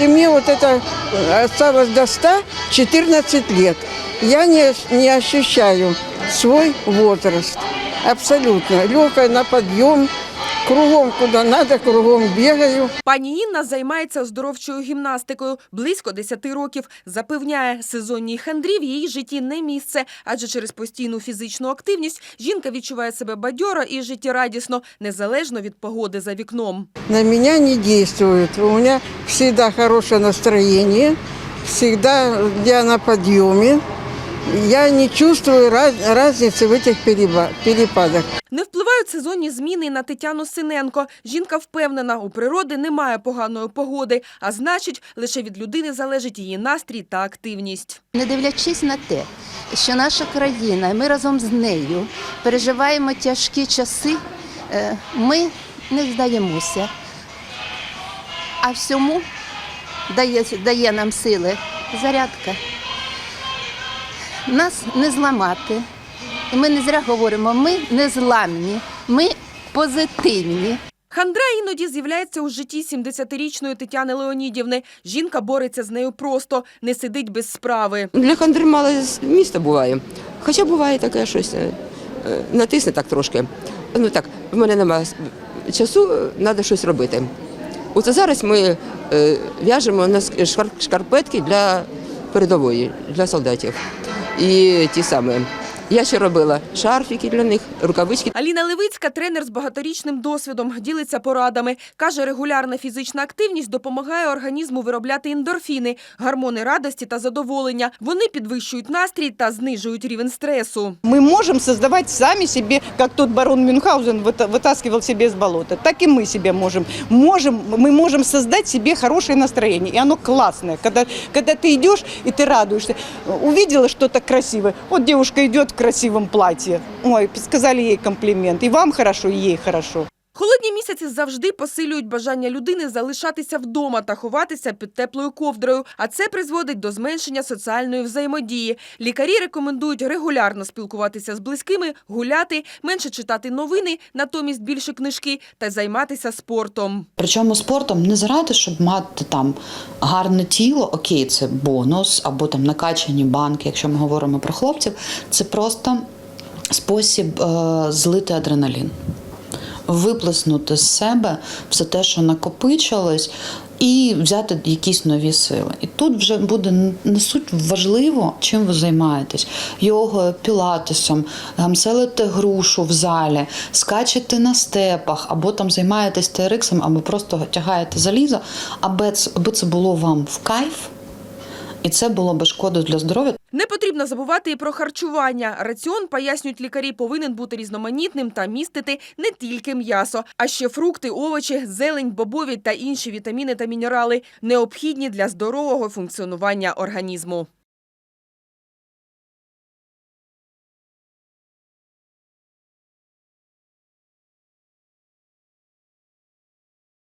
И мне вот это э, осталось до 100 14 лет. Я не, не ощущаю свой возраст. Абсолютно. Легкая на подъем. Кругом куда надо, кругом бегаю. Пані Інна займається оздоровчою гімнастикою близько 10 років. Запевняє, сезонній хандрі в її житті не місце, адже через постійну фізичну активність жінка відчуває себе бадьоро і життєрадісно, незалежно від погоди за вікном. На меня не действует. У меня всегда хорошее настроение. Всегда я на подъеме. Я не чувствую раз- разницы в этих перепадах. Не впливають сезонні зміни на Тетяну Синенко. Жінка впевнена, у природи немає поганої погоди, а значить, лише від людини залежить її настрій та активність. Не дивлячись на те, що наша країна, і ми разом з нею переживаємо тяжкі часи, е, ми не здаємося. А всьому дає, дає нам сили зарядка. Нас не зламати. І ми не зря говоримо, ми не зламні, ми позитивні. Хандра іноді з'являється у житті 70-річної Тетяни Леонідівни. Жінка бореться з нею просто, не сидить без справи. Для хандри мало місто буває. Хоча буває таке щось, е, е, натисне так трошки. Ну так, в мене немає часу, треба щось робити. Оце зараз ми е, в'яжемо на шкарпетки для передової, для солдатів. І ті самі. Я ще робила шарфіки для них, рукавички. Аліна Левицька, тренер з багаторічним досвідом, ділиться порадами. Каже, регулярна фізична активність допомагає організму виробляти ендорфіни, гормони радості та задоволення. Вони підвищують настрій та знижують рівень стресу. Мы можем создавать сами себе, как тот барон Мюнхгаузен выта- вытаскивал себе из болота, так и мы себе можем. можем. Мы можем создать себе хорошее настроение, и оно классное. Когда, когда ты идешь и ты радуешься, увидела что-то красивое, вот девушка идет в красивом платье, ой, сказали ей комплимент, и вам хорошо, и ей хорошо. Холодні місяці завжди посилюють бажання людини залишатися вдома та ховатися під теплою ковдрою, а це призводить до зменшення соціальної взаємодії. Лікарі рекомендують регулярно спілкуватися з близькими, гуляти, менше читати новини, натомість більше книжки та займатися спортом. Причому спортом не заради, щоб мати там гарне тіло, окей, це бонус, або там накачані банки, якщо ми говоримо про хлопців, це просто спосіб е, злити адреналін, виплеснути з себе все те, що накопичилось. І взяти якісь нові сили. І тут вже буде не суть важливо, чим ви займаєтесь: йогою, пілатесом, гамселите грушу в залі, скачете на степах, або там займаєтесь TRX, або просто тягаєте залізо, аби це було вам в кайф, і це було би шкоду для здоров'я. Не потрібно забувати і про харчування. Раціон, пояснюють лікарі, повинен бути різноманітним та містити не тільки м'ясо, а ще фрукти, овочі, зелень, бобові та інші вітаміни та мінерали, необхідні для здорового функціонування організму.